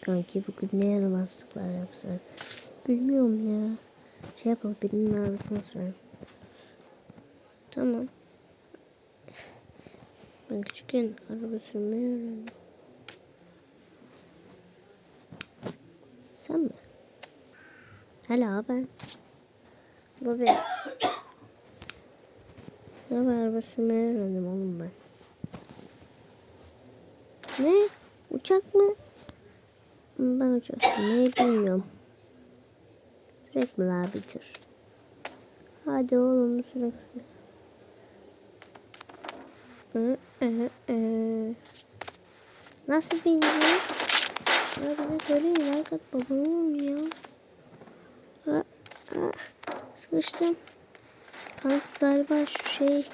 Kanki bugün ne yaramazlıklar yapsak? Bilmiyorum ya. Şey yapalım birinin arabasına soralım. Tamam. Ben küçükken araba sürmeyi öğrendim. Sen mi? Hala ben. Ya ben araba sürmeyi öğrendim oğlum ben. Ne? Uçak mı? Ben uçak sürmeyi bilmiyorum. Sürekli abi tür. Hadi oğlum hı, hı. Nasıl bineceğiz? Ya bize söyleyin Erkat babamın ya. Ha, ha, sıkıştım. Kanka galiba şu şey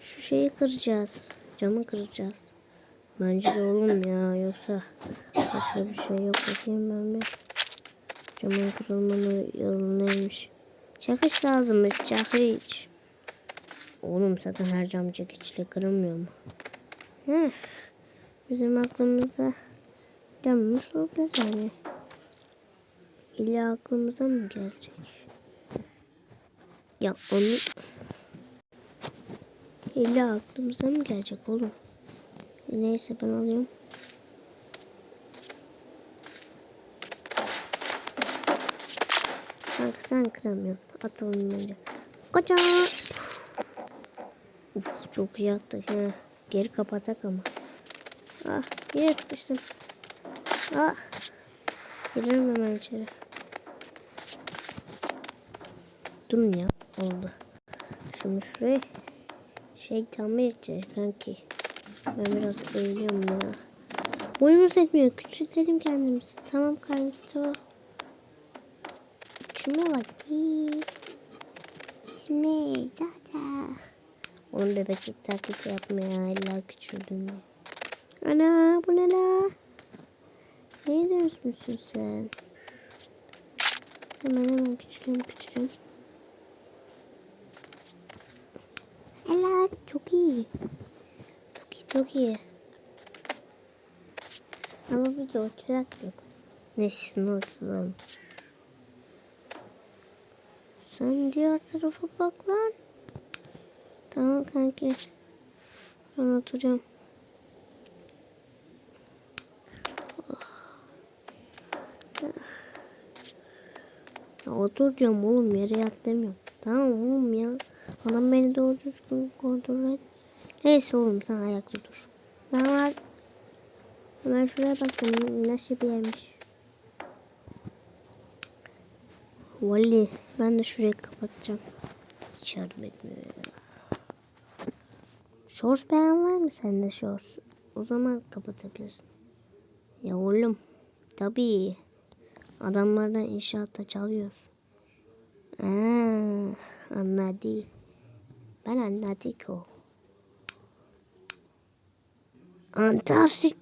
şu şeyi kıracağız. Camı kıracağız. Bence de oğlum ya yoksa başka bir şey yok. Bakayım ben bir. Camın kırılmanın yolu neymiş? Çakış lazımmış çakış. Oğlum zaten her cam çekiçle kırılmıyor mu? Heh. Bizim aklımıza gelmiş olabilir yani. İlla aklımıza mı gelecek? Ya onu... İlla aklımıza mı gelecek oğlum? Neyse ben alıyorum. Kanka sen kıramıyorsun. Atalım bence. Koca. Uf çok iyi attık. He. Geri kapatak ama. Ah yine sıkıştım. Ah. Girelim hemen içeri. Durun ya. Oldu. Şimdi şurayı şey tamir edeceğiz kanki. Ben biraz eğiliyorum ya. Boyumuz etmiyor. Küçültelim kendimizi. Tamam tamam. Şuna bak. Şimdi zaten. Onun bebeklik taklidi yapmaya illa küçüldüm. Ana bu ne la? Neye dönüşmüşsün sen? Hemen hemen küçülüyorum küçülüyorum. Ela çok iyi. Çok iyi. Ama bir de oturak yok. Ne oturalım. Sen diğer tarafa bak lan. Tamam kanki. Ben oturacağım. Ya otur diyorum oğlum yere yat demiyorum. Tamam oğlum ya. Adam beni doğru düzgün kontrol et. Neyse oğlum sen ayakta Tamam. Hemen şuraya bakın nasıl bir yermiş. Vali ben de şurayı kapatacağım. Hiç yardım etmiyor. Shorts beğen var mı sende shorts? O zaman kapatabilirsin. Ya oğlum tabii adamlardan inşaatta çalıyoruz. Aa, anladı. Ben anladık o. Fantastik.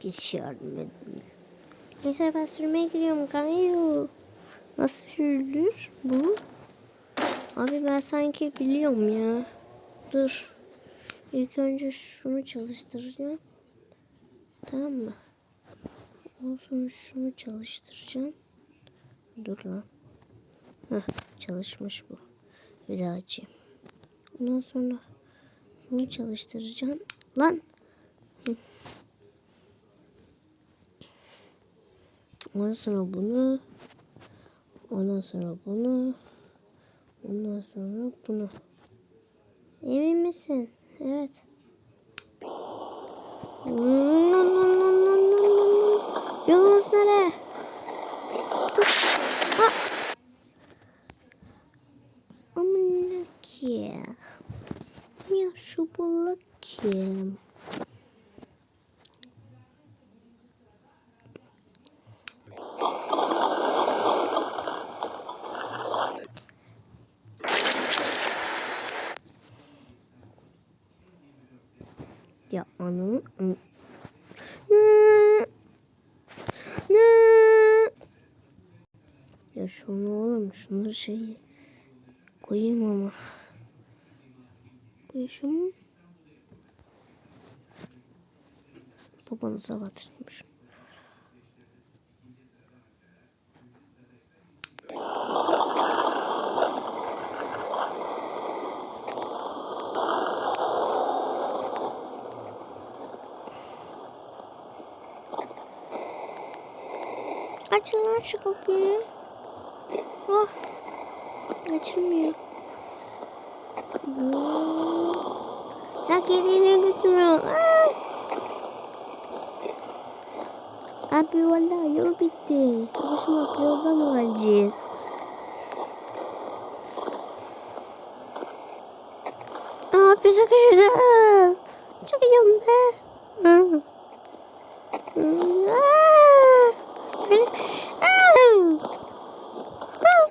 Geç yardım edin. Neyse ben sürmeye giriyorum kanka. Nasıl sürülür bu? Abi ben sanki biliyorum ya. Dur. İlk önce şunu çalıştıracağım. Tamam mı? Sonra şunu çalıştıracağım. Dur lan. Heh, çalışmış bu. Bir daha açayım. Ondan sonra bunu çalıştıracağım. Lan. Ondan sonra bunu. Ondan sonra bunu. Ondan sonra bunu. Emin misin? Evet. Yolumuz nereye? Dur. Ha. Aman ki. Ya şu balık kim? Ya ananı. Ne? Ne? Ya şunu oğlum şunları şey koyayım ama. Koy şunu. Babanıza batırayım şunu. Açın lan şu kapıyı. Açılmıyor. Hmm. Ya geriye götürüyor. Aa! Abi vallahi yol bitti. Savaşmaz yolda mı alacağız? Abi sıkıştı. Çıkıyorum be. Hı. Hı. Aa! Gel- Aa! Aa!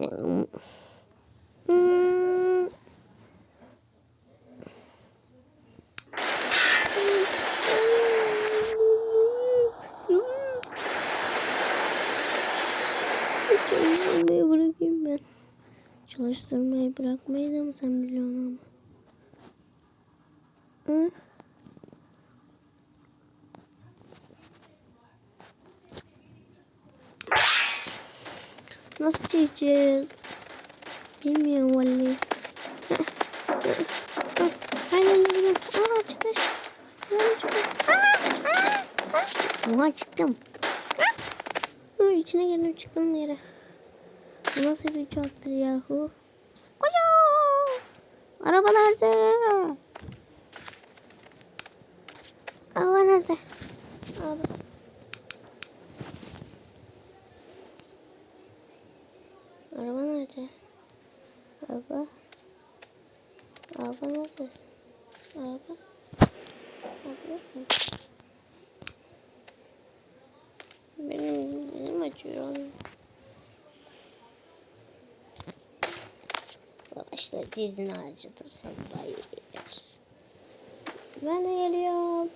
Hmm. Çalıştırmayı bırakayım ben. Çalıştırmayı bırakmayı da mı sen biliyorsun ama? Hı? Nasıl çekeceğiz? Bilmiyorum vallahi. Hayır hayır. Aa çıkış. Aa çıkış. Aa, aa, aa. Oha çıktım. Aa, içine girdim çıktım yere. Bu nasıl bir uçaktır yahu? Koca! Araba nerede? Araba nerede? Araba. Araba nerede? Araba. Araba nerede? Araba. Araba. Benim dizim acıyor. İşte dizin daha iyi yersin. Ben de geliyorum.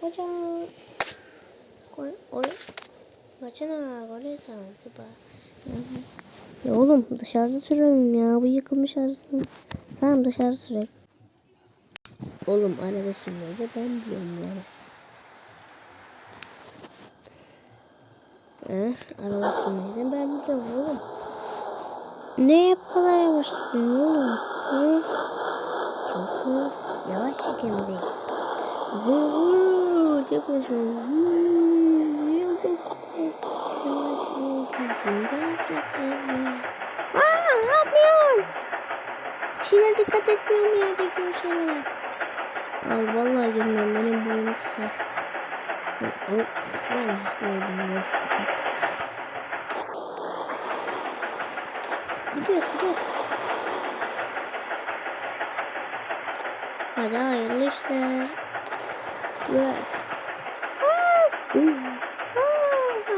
Hocam. Gol. Kaçına gol sanki Ya oğlum dışarıda sürelim ya. Bu yıkılmış arasın. Tamam dışarı sürelim. Oğlum araba da ben biliyorum yani. Eh, araba sürmeyi de ben biliyorum oğlum. Neye bu kadar yavaş oğlum? Hı? Çünkü yavaş çekimdeyiz. Vuuu, tek başıma. Vuuu, yok yok. Yavaş olsun. Gerçekten. Ne dikkat etmiyorum yerdeki o şeylere. Ay vallahi girmem benim boyum kısa. Ben, hiç böyle bilmiyorum. Gidiyoruz gidiyoruz. Hadi hayırlı işler.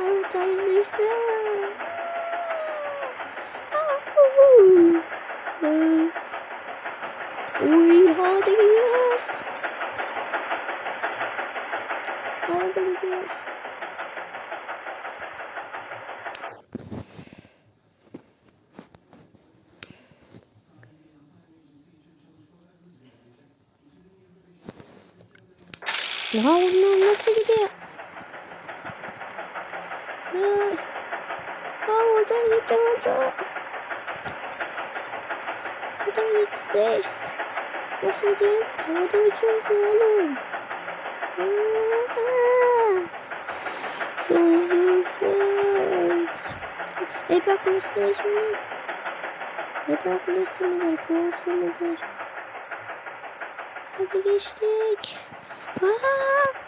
Evet, hayırlı işler. Aa! Uy hadi gidiyoruz. Hadi gidiyoruz. Oha onlar nasıl gidiyor? Ya. Aa motor gitti motor. Motor gitti. Nasıl gidiyor? Havada uçuyoruz oğlum. Burası geçmeliyiz. Ey bak burası mıdır? Fransa mıdır? Hadi geçtik. Aa! Aa!